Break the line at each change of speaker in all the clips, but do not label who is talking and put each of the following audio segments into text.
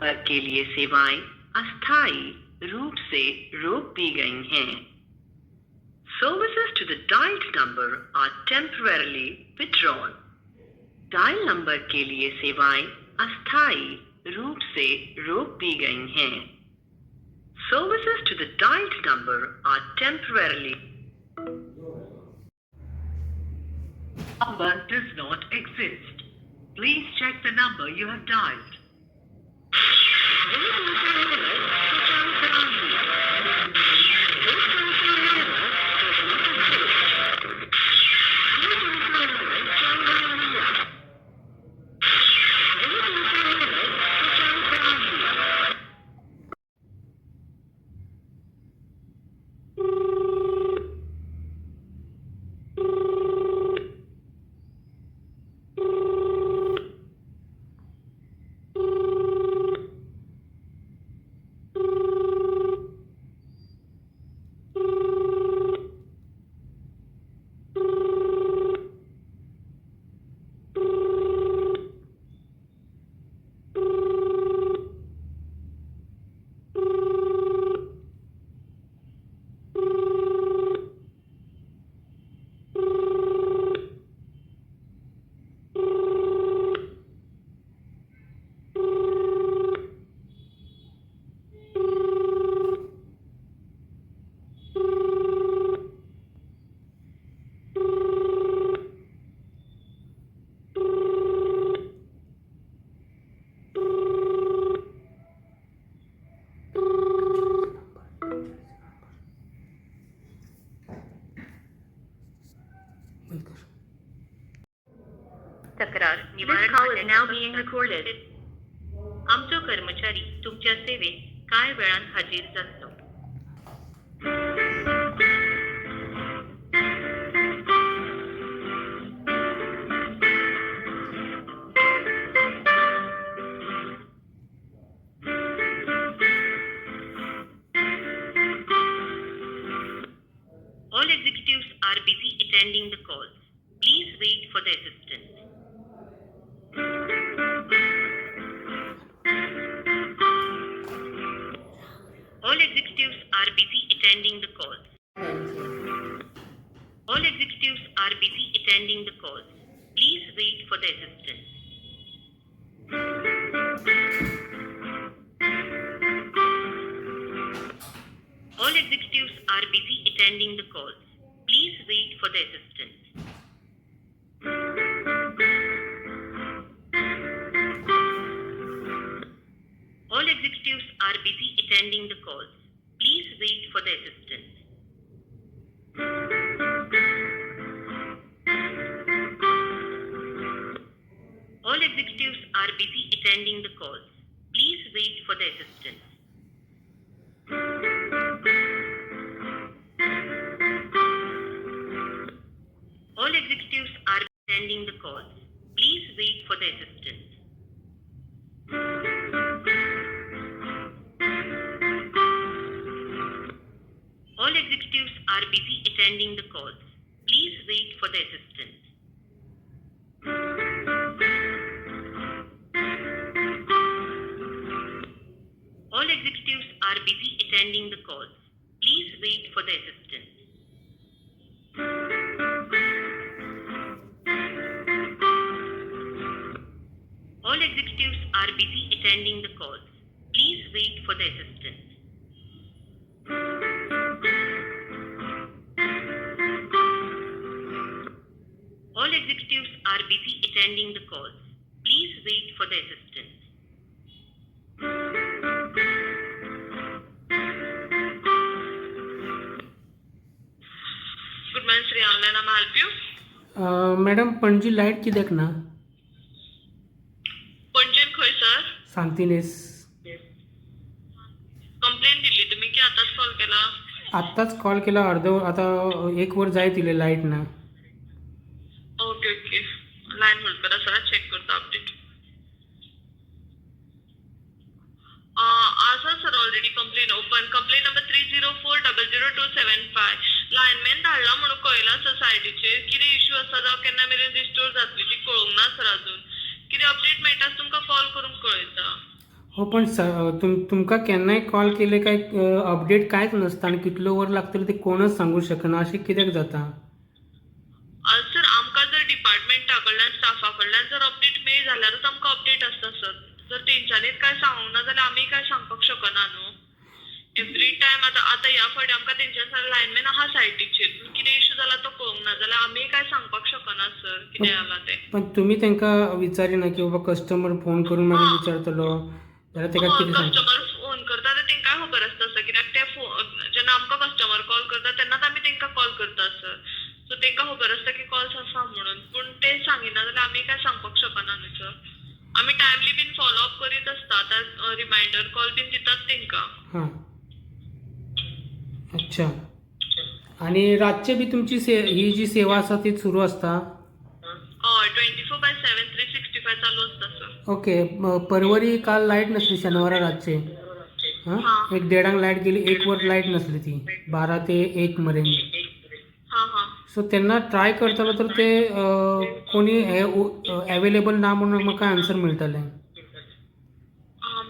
पर के लिए सेवाएं अस्थाई रूप से रोक दी गई हैं services to the dialled number are temporarily withdrawn dial number के लिए सेवाएं अस्थाई रूप से रोक दी गई हैं services to the dialled number are temporarily Number does not exist. Please check the number you have dialed.
い
いね。तक्रार is now being recorded.
आमचो कर्मचारी तुमच्या सेवेत कांय वेळान हाजीर जातलो attending the calls. Please wait for the assistance. All executives are busy attending the calls. All executives are busy attending the calls. Please wait for the assistance. All executives are busy attending the calls. Please wait for the assistance. All executives are busy attending the calls. Please wait for the assistance. All executives are busy attending the calls. Please wait for the assistance. All executives are attending the calls. Please wait for the assistance. All executives are busy attending the calls. Please wait for the assistance. All executives are busy attending the calls. Please wait for the assistance. All executives are busy attending the calls. Please wait for the assistance. All executives are busy attending the calls. Please wait for the assistance. Good morning, Sri Online. I'm help you.
Uh, madam Panaji light कित्याक ना सांगतिनेस.
Complaint Delhi तुमी की आतांच call केला?
आत्ताच call केला अर्ध आता एक वर जाय तिले लायट ना.
ओके ओके लायन होल्ड करा सर चेक करता अपडेट आसा sir already complain open complain number three zero four double zero two seven five lineman धाडला म्हणून कळला सोसायटीचेर कितें इश्यू आसा जावं केन्ना मेरेन रिस्टोर जातली ती कळूंक ना सर अजून. कितें अपडेट मेळटा तुमकां कॉल करून कळयता
हो पण स तुम तुमका केन्नाय कॉल केले काय अपडेट कांयच नसता आनी कितलो वर लागतलो ते कोणच सांगू शकना अशें कित्याक जाता?
सर आमकां जर डिपार्टमेंटा कडल्यान स्टाफा कडल्यान जर अपडेट मेळ जाल्यारूच आमकां अपडेट आसता सर जर तेंच्यांनीच काय सांगूंक ना जाल्यार आमी काय सांगपाक शकना न्हू एवरी टायम आतां आतां ह्या फावटी आमकां तेंच्या लायनमॅन आहा सायटीचेर पूण कळूंक ना. जाल्यार आमी काय सांगपाक शकना सर कितें जाला तें.
पण तुम्ही तांकां विचारी ना की बाबा कस्टमर फोन करून मागीर विचारतलो. जाल्यार ताका कितें सांग
कस्टमर फोन करता ते तेंकाय खबर आसता सर कित्याक ते फोन जेन्ना आमकां कस्टमर कॉल करता तेन्नाच आमी तेंकां कॉल करता सर सो तेंकां खबर आसता की कॉल्स आसा म्हणून. पूण ते सांगिना जाल्यार आमी काय सांगपाक शकना न्हू सर आमी टायमली बीन फॉलो अप करीत आसता आतां रिमायंडर कॉल बीन दितात तेंकां
हां. अच्छा. आणि रातचे बी तुमची से ही जी सेवा आसा ती सुरू आसता
हय twenty four by seven three sixty five चालू सर
ओके म- परवरी काल लाइट नसली शनिवारा रातचे. हां?
हां.
एक देडांक लाइट गेली एक वर लाइट नसली ती बारा ते एक मेरेन
हां हां.
सो तेन्ना ट्राय करतलो तर ते अ, कोणी अवेलेबल ना म्हणून म्हाका आन्सर मेळटलें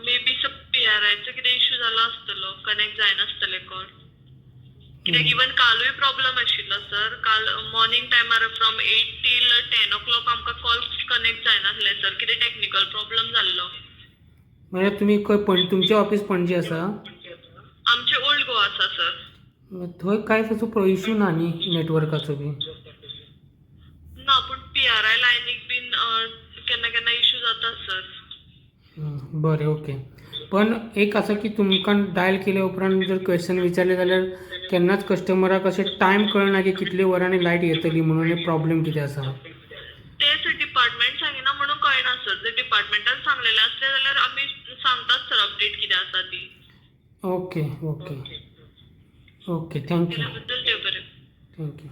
maybe sir P R आयचो कितें इशू जालो आसतलो कनेक्ट जायनासतले कॉल कित्याक इवन कालूय प्रॉब्लम आशिल्लो सर काल मॉर्निंग टायमार from eight till ten o'clock आमकां कॉल कनेक्ट जायनासले सर कितें टॅक्निकल प्रॉब्लम जाल्लो
म्हणजे तुमी खंय पण तुमचें ऑफीस पणजे आसा
आमचे ओल्ड गोवा आसा सर
थंय कांय ताचो इशू ना न्ही नेटवर्काचो बी.
ना पूण पी आर आय लायनीक बीन केन्ना केन्ना इशू जाता सर
बरें ओके. पण एक आसा की तुमकां डायल केले उपरांत जर क्वेश्चन विचारले जाल्यार केन्नाच कस्टमराक अशें टायम कळना की कितले वरांनी लायट येतली म्हणून हे प्रॉब्लेम कितें आसा
तेच डिपार्टमेंट सांगिना म्हणून कळना सर. जर डिपार्टमेंटान सांगलेलें आसलें जाल्यार आमी सांगतात सर अपडेट कितें आसा ती.
Okay okay.
Okay thank you
thank you